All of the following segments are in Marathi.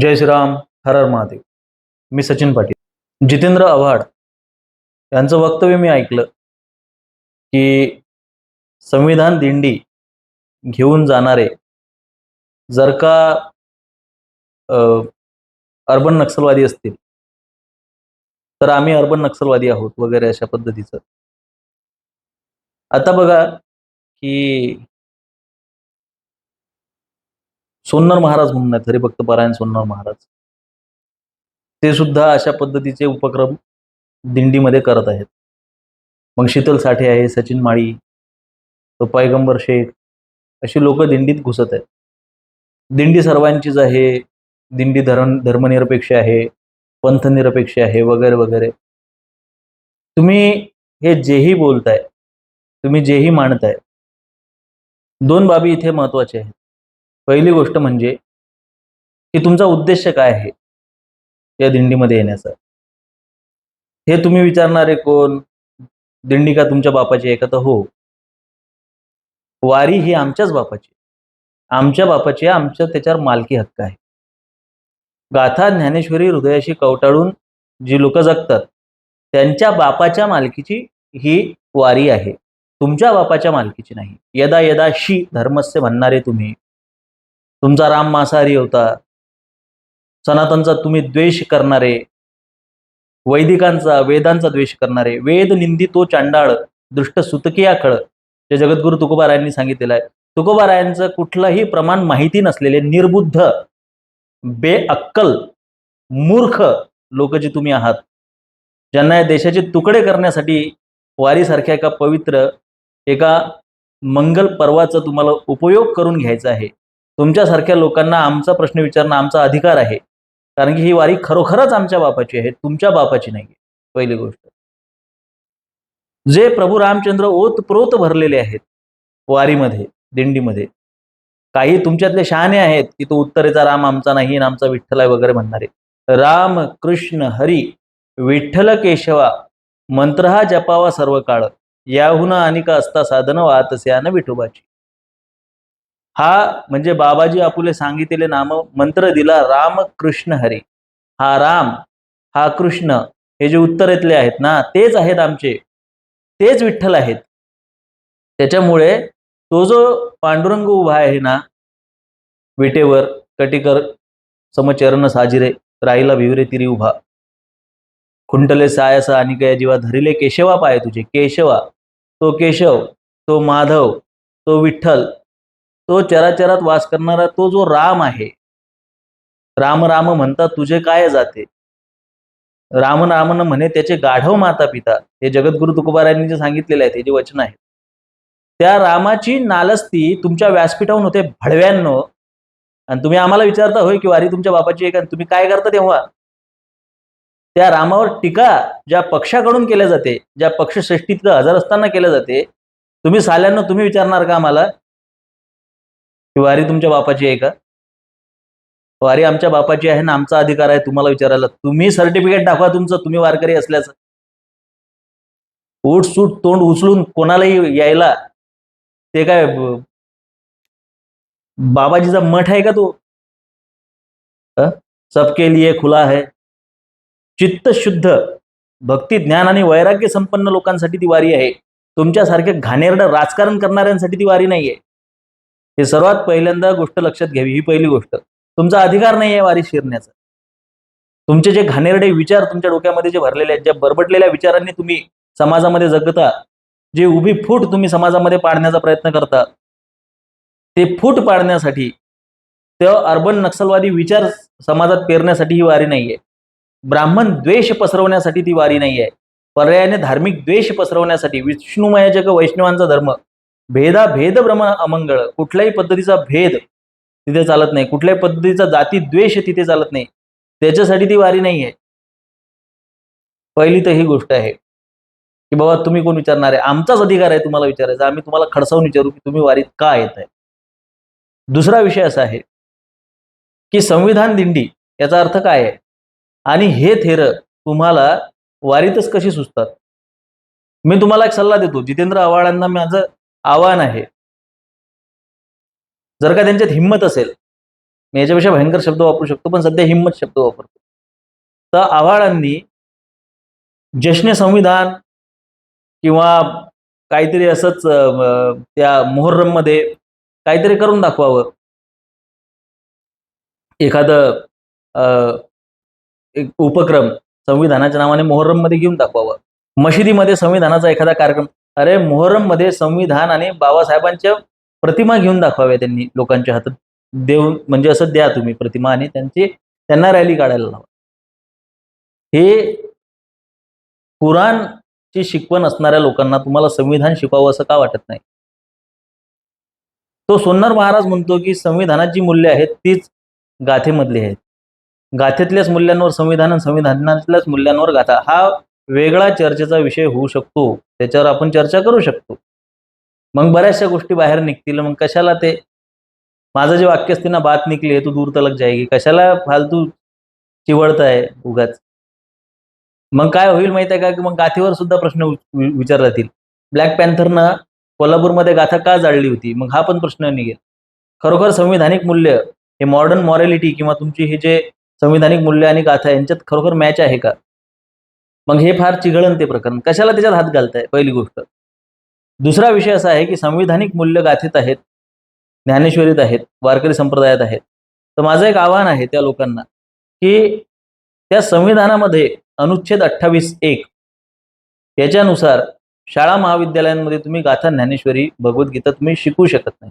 जय श्रीराम हर हर महादेव. मी सचिन पाटील. जितेंद्र आव्हाड यांचं वक्तव्य मी ऐकलं की संविधान दिंडी घेऊन जाणारे जर का अर्बन नक्षलवादी असतील तर आम्ही अर्बन नक्षलवादी आहोत वगैरे अशा पद्धतीचं. आता बघा की सोन्नर महाराज म्हणून आहेत हरिभक्त परायण सोन्नर महाराज. ते सुद्धा अशा पद्धतीचे उपक्रम दिंडीमध्ये करत आहेत. मग शीतल साठे आहे सचिन माळी तो पैगंबर शेख अशी लोक दिंडीत घुसत आहेत. दिंडी सर्वांचीच आहे दिंडी धरण धर्मनिरपेक्ष आहे पंथनिरपेक्ष आहे वगैरे वगैरे. तुम्ही हे जेही बोलताय तुम्ही जेही मांडताय दोन बाबी इथे महत्त्वाच्या आहेत. पहिली गोष्ट म्हणजे की तुमचा उद्देश काय आहे या दिंडीमध्ये येण्याचा? हे तुम्ही विचारणारे कोण? दिंडी का तुमच्या बापाची आहे का? तर हो. वारी ही आमच्याच बापाची आमच्या बापाची आहे, आमच्या त्याच्यावर मालकी हक्क आहे. गाथा ज्ञानेश्वरी हृदयाशी कवटाळून जी लोक जगतात त्यांच्या बापाच्या मालकीची ही वारी आहे. तुमच्या बापाच्या मालकीची नाही. यदा यदा शी धर्मस्य म्हणणारे तुम्ही. तुमचा राम मांसाहारी होता. सनातनचा तुम्ही द्वेष करणारे वैदिकांचा वेदांचा द्वेष करणारे वेद निंदी तो चांडाळ दृष्ट सुतकिया खळ जे जगद्गुरु तुकोबारायांनी सांगितलेलं आहे. तुकोबारायांचं कुठलंही प्रमाण माहिती नसलेले निर्बुद्ध बेअक्कल मूर्ख लोक जे तुम्ही आहात ज्यांना या देशाचे तुकडे करण्यासाठी वारीसारख्या एका पवित्र एका मंगल पर्वाचा तुम्हाला उपयोग करून घ्यायचा आहे तुमच्यासारख्या लोकांना आमचा प्रश्न विचारणं आमचा अधिकार आहे. कारण की ही वारी खरोखरच आमच्या बापाची आहे तुमच्या बापाची नाही पहिली गोष्ट. जे प्रभू रामचंद्र ओतप्रोत भरलेले आहेत वारीमध्ये दिंडीमध्ये काही तुमच्यातले शहाणे आहेत की तो उत्तरेचा राम आमचा नाही आमचा विठ्ठल आहे वगैरे म्हणणारे. राम कृष्ण हरी विठ्ठल केशवा मंत्र हा जपावा सर्व काळ याहून अनिका असता साधन वाहतस्यान विठोबाची. हा म्हणजे बाबाजी आपुले सांगितलेले नाम मंत्र दिला राम कृष्ण हरी. हा राम हा कृष्ण हे जे उत्तरेतले आहेत ना तेच आहेत आमचे. तेच विठ्ठल आहेत. त्याच्यामुळे तो जो पांडुरंग उभा आहे ना विटेवर कटिकर समचरण साजिरे राहिला भिवरे तिरी उभा. खुंटले सायस आणि काय जीवा धरिले केशवा पाय तुझे. केशवा तो केशव तो माधव तो विठ्ठल तो चराचरात वास करणारा तो जो राम आहे. राम राम म्हणता तुझे काय जाते? राम रामन म्हणे त्याचे गाढव माता पिता हे जगद्गुरु तुकोबारायांनी जे सांगितलेले आहे ते जे वचन आहे. त्या रामाची नालस्ती तुमच्या व्यासपीठाहून होते भडव्यांनो. आणि तुम्ही आम्हाला विचारता होय की वारी तुमच्या बापाची आहे का आणि तुम्ही काय करता तेव्हा? त्या रामावर टीका ज्या पक्षाकडून केल्या जाते ज्या पक्षश्रेष्ठीत हजर असताना केल्या जाते तुम्ही साल्यांना तुम्ही विचारणार का आम्हाला? ही वारी तुमच्या बापाची आहे का? वारी आमच्या बापाची आहे ना आमचा अधिकार आहे तुम्हाला विचारायला. तुम्ही सर्टिफिकेट दाखवा तुमचं तुम्ही वारकरी असल्याचं. उठ सूट तोंड उचलून कोणालाही यायला ते काय बाबाजीचा मठ आहे का तो? सबके लिए खुला है. चित्त शुद्ध भक्ती ज्ञान आणि वैराग्य संपन्न लोकांसाठी ती वारी आहे. तुमच्यासारख्या घाणेरडं राजकारण करणाऱ्यांसाठी ती वारी नाहीये. हे सर्वात पहिल्यांदा गोष्ट लक्षात घ्यावी ही पहिली गोष्ट. तुमचा अधिकार नाही आहे वारी शिरण्याचा. तुमचे जे घाणेरडे विचार तुमच्या डोक्यामध्ये जे भरलेले आहेत ज्या बरबटलेल्या विचारांनी तुम्ही समाजामध्ये जगता जे उभी फूट तुम्ही समाजामध्ये पाडण्याचा प्रयत्न करता ते फूट पाडण्यासाठी ते अर्बन नक्षलवादी विचार समाजात पेरण्यासाठी ही वारी नाहीये. ब्राह्मण द्वेष पसरवण्यासाठी ती वारी नाहीये. पर्यायाने धार्मिक द्वेष पसरवण्यासाठी विष्णुमय जग वैष्णवांचा धर्म भेदा भेद भ्रम अमंगळ. कुठल्याही पद्धतीचा भेद तिथे चालत नाही. कुठल्याही पद्धतीचा जाती द्वेष तिथे चालत नाही. त्याच्यासाठी ती वारी नाही आहे पहिली तर ही गोष्ट आहे की बाबा तुम्ही कोण विचारणार आहे? आमचाच अधिकार आहे तुम्हाला विचारायचा. आम्ही तुम्हाला खडसावून विचारू की तुम्ही वारीत का येत आहे दुसरा विषय असा आहे की संविधान दिंडी याचा अर्थ काय आहे? आणि हे थेर तुम्हाला वारीतच कशी सुचतात? मी तुम्हाला एक सल्ला देतो. जितेंद्र आव्हाडांना माझं आव्हान आहे. जर का त्यांच्यात हिंमत असेल मी याच्यापेक्षा भयंकर शब्द वापरू शकतो पण सध्या हिंमत शब्द वापरतो. तर आव्हाडांनी जश्न संविधान किंवा काहीतरी असंच त्या मोहर्रममध्ये काहीतरी करून दाखवावं. एखादं एक उपक्रम संविधानाच्या नावाने मोहर्रममध्ये घेऊन दाखवावं. मशिदीमध्ये संविधानाचा एखादा कार्यक्रम अरे मोहर्रममध्ये संविधान आणि बाबासाहेबांच्या प्रतिमा घेऊन दाखवाव्या त्यांनी लोकांच्या हातात. देऊन म्हणजे असं द्या तुम्ही प्रतिमा आणि त्यांची त्यांना रॅली काढायला लावा. हे कुराणची शिकवण असणाऱ्या लोकांना तुम्हाला संविधान शिकवावं असं का वाटत नाही? तो सोन्नर महाराज म्हणतो की संविधानाची मूल्य आहेत तीच गाथेमधली आहेत. गाथेतल्याच मूल्यांवर संविधान आणि संविधानातल्याच मूल्यांवर गाथा. हा वेगळा चर्चेचा विषय होऊ शकतो त्याच्यावर आपण चर्चा करू शकतो. मग बऱ्याचशा गोष्टी बाहेर निघतील मग कशाला ते? माझं जे वाक्य असते ना बात निघली तू दूर तलक जायगी कशाला फालतू चिवडताय उगाच? मग काय होईल माहिती आहे का? की मग गाथीवर सुद्धा प्रश्न विचारला जातील ब्लॅक पॅन्थरनं कोल्हापूरमध्ये गाथा का जाळली होती? मग हा पण प्रश्न निघेल. खरोखर संविधानिक मूल्य हे मॉडर्न मॉरॅलिटी किंवा तुमची हे जे संविधानिक मूल्य आणि गाथा यांच्यात खरोखर मॅच आहे का? मग हे फार चिघळण ते प्रकरण. कशाला त्याच्यात हात घालताय? पहिली गोष्ट. दुसरा विषय असा आहे की संविधानिक मूल्य गाथेत आहेत ज्ञानेश्वरीत आहेत वारकरी संप्रदायात आहेत. तर माझं एक आव्हान आहे त्या लोकांना की त्या संविधानामध्ये अनुच्छेद अठ्ठावीस एक याच्यानुसार शाळा महाविद्यालयांमध्ये तुम्ही गाथा ज्ञानेश्वरी भगवद्गीता तुम्ही शिकू शकत नाही.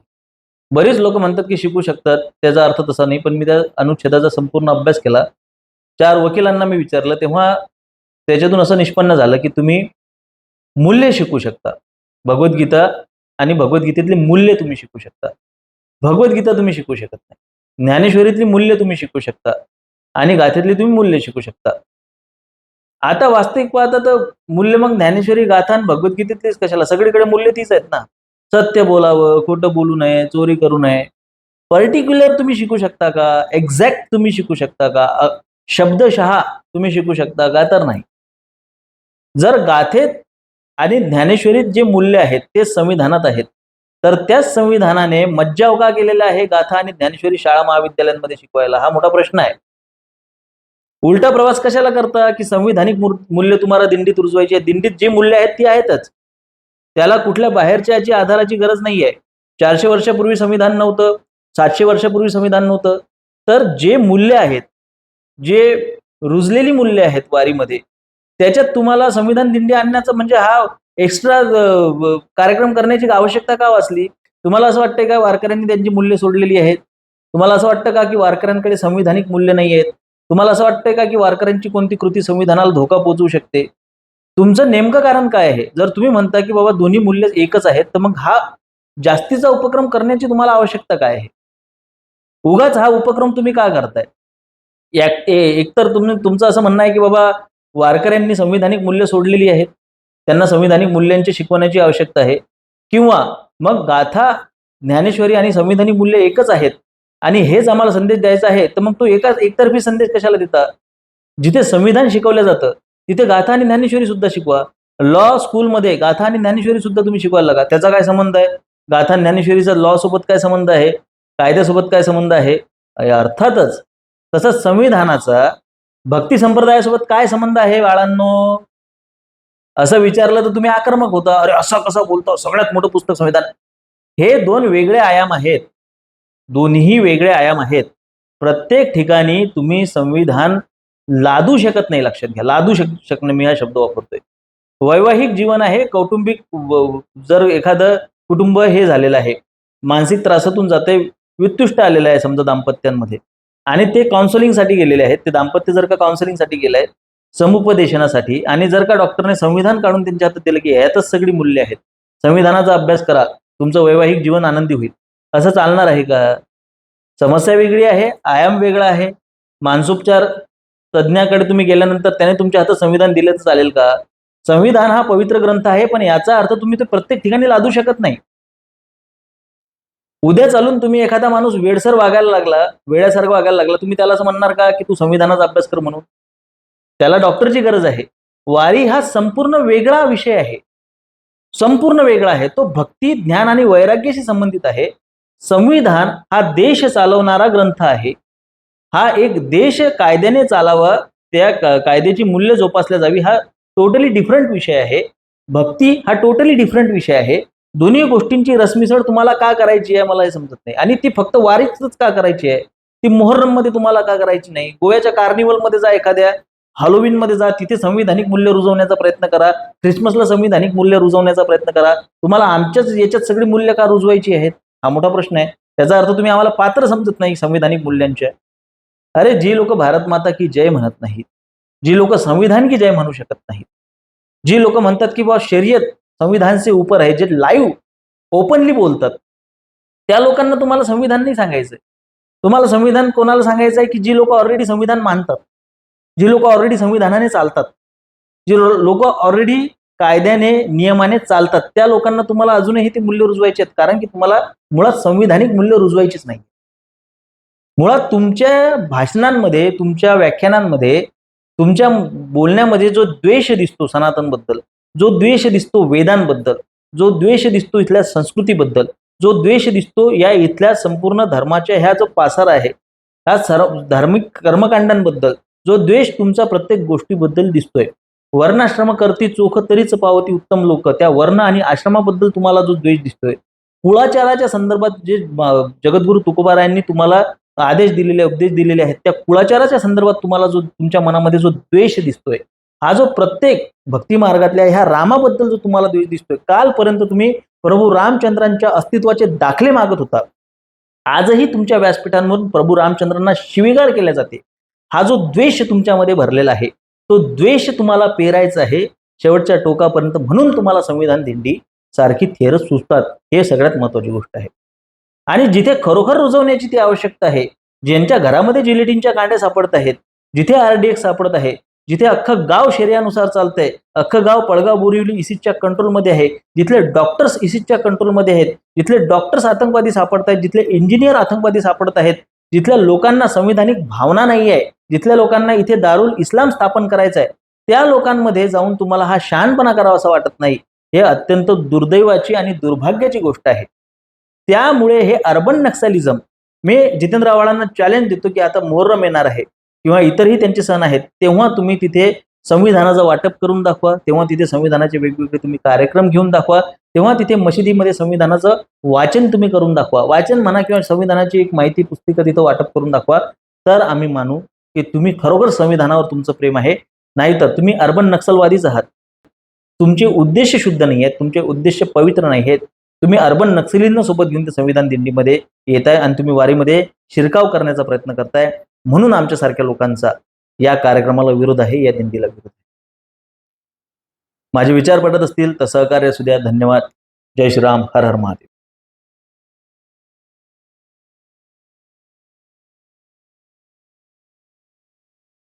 बरेच लोक म्हणतात की शिकू शकतात त्याचा अर्थ तसा नाही पण मी त्या अनुच्छेदाचा संपूर्ण अभ्यास केला. चार वकिलांना मी विचारलं तेव्हा त्याच्यातून असं निष्पन्न झालं की तुम्ही मूल्य शिकू शकता. भगवद्गीता आणि भगवद्गीतेतली मूल्य तुम्ही शिकू शकता. भगवद्गीता तुम्ही शिकू शकत नाही. ज्ञानेश्वरीतली मूल्य तुम्ही शिकू शकता. आणि गाथेतली तुम्ही मूल्य शिकू शकता. आता वास्तविक पाहता तर मूल्य मग ज्ञानेश्वरी गाथा आणि भगवद्गीतेतलीच कशाला? सगळीकडे मूल्य तीच आहेत ना. सत्य बोलावं खोटं बोलू नये चोरी करू नये. पर्टिक्युलर तुम्ही शिकू शकता का? एक्झॅक्ट तुम्ही शिकू शकता का? शब्दशहा तुम्ही शिकू शकता का? तर नाही. जर गाथेत आणि ज्ञानेश्वरीत जे मूल्य आहेत ते संविधानात आहेत तर त्याच संविधानाने मज्जाव का केलेला आहे गाथा आणि ज्ञानेश्वरी शाळा महाविद्यालयांमध्ये शिकवायला? हा मोठा प्रश्न आहे. उलटा प्रवास कशाला करता की संविधानिक मूल्य तुम्हाला दिंडीत रुजवायची आहे? दिंडीत जी मूल्य आहेत ती आहेतच. त्याला कुठल्या बाहेरच्या याची आधाराची गरज नाही आहे चारशे वर्षापूर्वी संविधान नव्हतं सातशे वर्षापूर्वी संविधान नव्हतं. तर जे मूल्य आहेत जे रुजलेली मूल्य आहेत वारीमध्ये त्याच्यात तुम्हाला संविधान दिंडी आणण्याचं म्हणजे हा एक्स्ट्रा कार्यक्रम करण्याची आवश्यकता का वाचली? तुम्हाला असं वाटतंय का वारकऱ्यांनी त्यांची मूल्य सोडलेली आहेत? तुम्हाला असं वाटतं का की वारकऱ्यांकडे संविधानिक मूल्य नाही आहेत? तुम्हाला असं वाटतंय का की वारकऱ्यांची कोणती कृती संविधानाला धोका पोहोचवू शकते? तुमचं नेमकं कारण काय आहे? जर तुम्ही म्हणता की बाबा दोन्ही मूल्य एकच आहेत तर मग हा जास्तीचा उपक्रम करण्याची तुम्हाला आवश्यकता काय आहे? उगाच हा उपक्रम तुम्ही का करताय? एकतर तुम्ही तुमचं असं म्हणणं आहे की बाबा वारकऱ्यांनी संविधानिक मूल्य सोडलेली आहेत. त्यांना संविधानिक मूल्यांची शिकवण्याची आवश्यकता आहे. किंवा मग गाथा ज्ञानेश्वरी आणि संविधानिक मूल्य एकच आहेत. आणि हेच आम्हाला संदेश द्यायचा आहे तर मग तो एकाच एकतर्फी संदेश कशाला देता? जिथे संविधान शिकवलं जातं तिथे गाथा आणि ज्ञानेश्वरी सुद्धा शिकवा. लॉ स्कूलमध्ये गाथा आणि ज्ञानेश्वरी सुद्धा तुम्ही शिकवायला लागा. त्याचा काय संबंध आहे? गाथा ज्ञानेश्वरीचा लॉ सोबत काय संबंध आहे? कायद्यासोबत काय संबंध आहे? अर्थातच तसंच संविधानाचा भक्ती संप्रदायासोबत काय संबंध आहे बाळांनो? असं विचारलं तर तुम्ही आक्रमक होता. अरे असं कसं बोलतो सगळ्यात मोठं पुस्तक संविधान. हे दोन वेगळे आयाम आहेत. दोन्ही वेगळे आयाम आहेत. प्रत्येक ठिकाणी तुम्ही संविधान लादू शकत नाही लक्षात घ्या. लादू शक शकणं मी हा शब्द वापरतोय. वैवाहिक जीवन आहे कौटुंबिक जर एखादं कुटुंब हे झालेलं आहे मानसिक त्रासातून जाते व्युत्तुष्ट आलेलं आहे समजा दाम्पत्यांमध्ये. आणि ते काउन्सलिंगसाठी गेलेले आहेत. ते दाम्पत्य जर का काउन्सलिंगसाठी गेले आहेत समुपदेशनासाठी आणि जर का डॉक्टरने संविधान काढून त्यांच्या हातात दिलं की ह्यातच सगळी मूल्य आहेत संविधानाचा अभ्यास करा तुमचं वैवाहिक जीवन आनंदी होईल. असं चालणार आहे का? समस्या वेगळी आहे आयाम वेगळा आहे. मानसोपचार तज्ज्ञाकडे तुम्ही गेल्यानंतर त्याने तुमच्या हातात संविधान दिलं तर चालेल का? संविधान हा पवित्र ग्रंथ आहे पण याचा अर्थ तुम्ही ते प्रत्येक ठिकाणी लादू शकत नाही. उद्या चालून तुम्ही एखादा माणूस वेडसर वागायला लागला वेड्यासारखं वागायला लागला तुम्ही त्याला असं म्हणणार का की तू संविधानाचा अभ्यास कर म्हणून? त्याला डॉक्टरची गरज आहे. वारी हा संपूर्ण वेगळा विषय आहे. संपूर्ण वेगळा आहे. तो भक्ती ज्ञान आणि वैराग्याशी संबंधित आहे. संविधान हा देश चालवणारा ग्रंथ आहे. हा एक देश कायद्याने चालावा त्या कायद्याची मूल्य जोपासल्या जावी हा टोटली डिफरंट विषय आहे. भक्ती हा टोटली डिफरंट विषय आहे. दोन्ही गोष्टींची रसमिसळ तुम्हाला का करायची आहे मला हे समजत नाही. आणि ती फक्त वारीच का करायची आहे? ती मोहर्रममध्ये तुम्हाला का करायची नाही? गोव्याच्या कार्निवलमध्ये जा एखाद्या हॅलोविनमध्ये जा तिथे संविधानिक मूल्य रुजवण्याचा प्रयत्न करा. ख्रिसमसला संविधानिक मूल्य रुजवण्याचा प्रयत्न करा. तुम्हाला आमच्याच याच्यात सगळी मूल्य का रुजवायची आहेत? हा मोठा प्रश्न आहे. त्याचा अर्थ तुम्ही आम्हाला पात्र समजत नाही संविधानिक मूल्यांच्या. अरे जी लोक भारत माता की जय म्हणत नाहीत जी लोक संविधान की जय म्हणू शकत नाहीत जी लोक म्हणतात की बा शर्यत संविधान से ऊपर आहे जे लाईव्ह ओपनली बोलतात. त्या लोकांना तुम्हाला संविधान नाही सांगायचंय. तुम्हाला संविधान कोणाला सांगायचं आहे की जी लोक ऑलरेडी संविधान मानतात? जी लोक ऑलरेडी संविधानाने चालतात. जी लोक ऑलरेडी कायद्याने नियमाने चालतात. त्या लोकांना तुम्हाला अजूनही ते मूल्य रुजवायचे आहेत. कारण की तुम्हाला मुळात संविधानिक मूल्य रुजवायचीच नाही. मुळात तुमच्या भाषणांमध्ये तुमच्या व्याख्यानांमध्ये तुमच्या बोलण्यामध्ये जो द्वेष दिसतो सनातनबद्दल जो द्वेष दिसतो वेदांबद्दल जो द्वेष दिसतो इथल्या संस्कृतीबद्दल जो द्वेष दिसतो या इथल्या संपूर्ण धर्माच्या ह्या जो पासार आहे ह्या सर्व धार्मिक कर्मकांडांबद्दल जो द्वेष तुमचा प्रत्येक गोष्टीबद्दल दिसतोय. वर्णाश्रम करती चोख तरीच पावती उत्तम लोक त्या वर्ण आणि आश्रमाबद्दल तुम्हाला जो द्वेष दिसतोय. कुळाचाराच्या संदर्भात जे जगद्गुरु तुकोबारायांनी तुम्हाला आदेश दिलेले उपदेश दिलेले आहेत त्या कुळाचाराच्या संदर्भात तुम्हाला जो तुमच्या मनामध्ये जो द्वेष दिसतोय हा जो प्रत्येक भक्ती मार्गातल्या ह्या रामाबद्दल जो तुम्हाला द्वेष दिसतोय कालपर्यंत तुम्ही प्रभू रामचंद्रांच्या अस्तित्वाचे दाखले मागत होता. आजही तुमच्या व्यासपीठांवरून प्रभू रामचंद्रांना शिवीगाळ केल्या जाते. हा जो द्वेष तुमच्यामध्ये भरलेला आहे तो द्वेष तुम्हाला पेरायचा आहे. शेवटच्या टोकापर्यंत म्हणून तुम्हाला संविधान दिंडी सारखी थेर सुचतात. हे सगळ्यात महत्वाची गोष्ट आहे. आणि जिथे खरोखर रुजवण्याची ती आवश्यकता आहे ज्यांच्या घरामध्ये जिलेटिनच्या कांड्या सापडत आहेत जिथे आरडीएक्स सापडत आहे जिथे अख्खं गाव शर्यानुसार चालतंय अख्खं गाव पळगाव बोरिवली इसिसच्या कंट्रोलमध्ये आहे जिथले डॉक्टर्स इसिसच्या कंट्रोलमध्ये आहेत जिथले डॉक्टर्स आतंकवादी सापडत आहेत जिथले इंजिनियर आतंकवादी सापडत आहेत जिथल्या लोकांना संविधानिक भावना नाही आहे जिथल्या लोकांना इथे दारुल इस्लाम स्थापन करायचं आहे त्या लोकांमध्ये जाऊन तुम्हाला हा शहाणपणा करावा असं वाटत नाही. हे अत्यंत दुर्दैवाची आणि दुर्भाग्याची गोष्ट आहे. त्यामुळे हे अर्बन नक्सलिझम मी जितेंद्र आव्हाडांना चॅलेंज देतो की आता मोहर्रम येणार आहे. किंवा इतरही त्यांचे सण आहेत तेव्हा तुम्ही तिथे संविधानाचं वाटप करून दाखवा तेव्हा तिथे संविधानाचे वेगवेगळे तुम्ही कार्यक्रम घेऊन दाखवा तेव्हा तिथे मशिदीमध्ये संविधानाचं वाचन तुम्ही करून दाखवा. वाचन म्हणा किंवा संविधानाची एक माहिती पुस्तिका तिथं वाटप करून दाखवा. तर आम्ही मानू की तुम्ही खरोखर संविधानावर तुमचं प्रेम आहे. नाहीतर तुम्ही अर्बन नक्षलवादीच आहात. तुमचे उद्देश शुद्ध नाही आहेत तुमचे उद्देश पवित्र नाही आहेत. तुम्ही अर्बन नक्सलींना सोबत घेऊन ते संविधान दिंडीमध्ये येत आहे आणि तुम्ही वारीमध्ये शिरकाव करण्याचा प्रयत्न करताय. म्हणून आमच्यासारख्या लोकांचा या कार्यक्रमाला विरोध आहे या दिंडीला विरोध आहे. माझे विचार पडत असतील तर सहकार्य असू द्या. धन्यवाद. जय श्रीराम. हर हर महादेव.